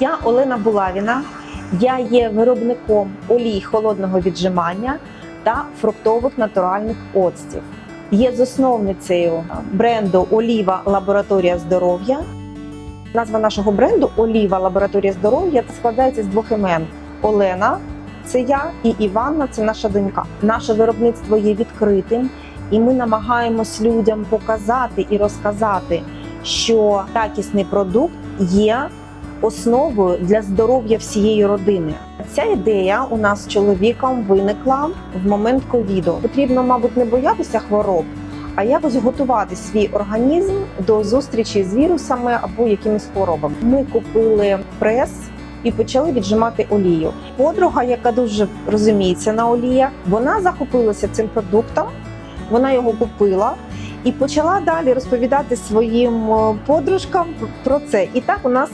Я Олена Булавіна. Я є виробником олій холодного віджимання та фруктових натуральних оцтів. Є засновницею бренду Оліва Лабораторія здоров'я. Назва нашого бренду Оліва Лабораторія здоров'я складається з двох імен: Олена це я і Іванна це наша донька. Наше виробництво є відкритим, і ми намагаємось людям показати і розказати, що якісний продукт є основою для здоров'я всієї родини. Ця ідея у нас з чоловіком виникла в момент ковіду. Потрібно, мабуть, не боятися хвороб, а якось готувати свій організм до зустрічі з вірусами або якимись хворобами. Ми купили прес. І почали віджимати олію. Подруга, яка дуже розуміється на оліях, вона захопилася цим продуктом, вона його купила і почала далі розповідати своїм е, подружкам про це. І так у нас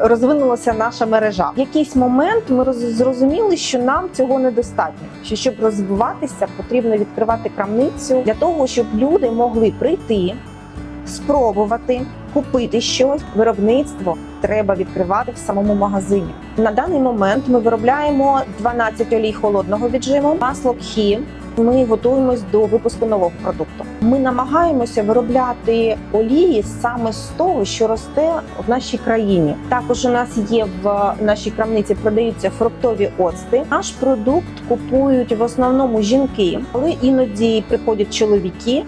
розвинулася наша мережа. В якийсь момент ми роз- зрозуміли, що нам цього недостатньо. Що щоб розвиватися, потрібно відкривати крамницю для того, щоб люди могли прийти, спробувати, купити щось. Виробництво треба відкривати в самому магазині. На даний момент ми виробляємо 12 олій холодного віджиму, масло кхі. Ми готуємось до випуску нового продукту. Ми намагаємося виробляти олії саме з того, що росте в нашій країні. Також у нас є в нашій крамниці продаються фруктові оцти. Наш продукт купують в основному жінки, але іноді приходять чоловіки.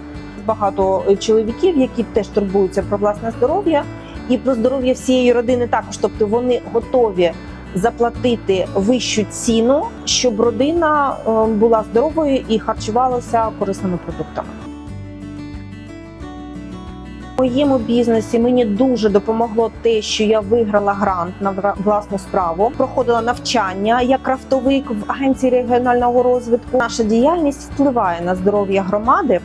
Багато чоловіків, які теж турбуються про власне здоров'я і про здоров'я всієї родини. Також, тобто вони готові заплатити вищу ціну, щоб родина е, була здоровою і харчувалася корисними продуктами. В моєму бізнесі мені дуже допомогло те, що я виграла грант на власну справу, проходила навчання як крафтовик в агенції регіонального розвитку. Наша діяльність впливає на здоров'я громади,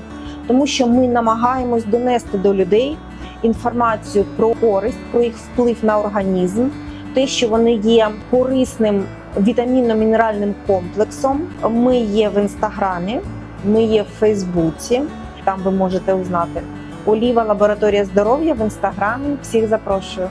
тому що ми намагаємось донести до людей інформацію про користь, про їх вплив на організм, те, що вони є корисним вітамінно-мінеральним комплексом. Ми є в інстаграмі, ми є в Фейсбуці. Там ви можете узнати. Оліва лабораторія здоров'я в інстаграмі. Всіх запрошую.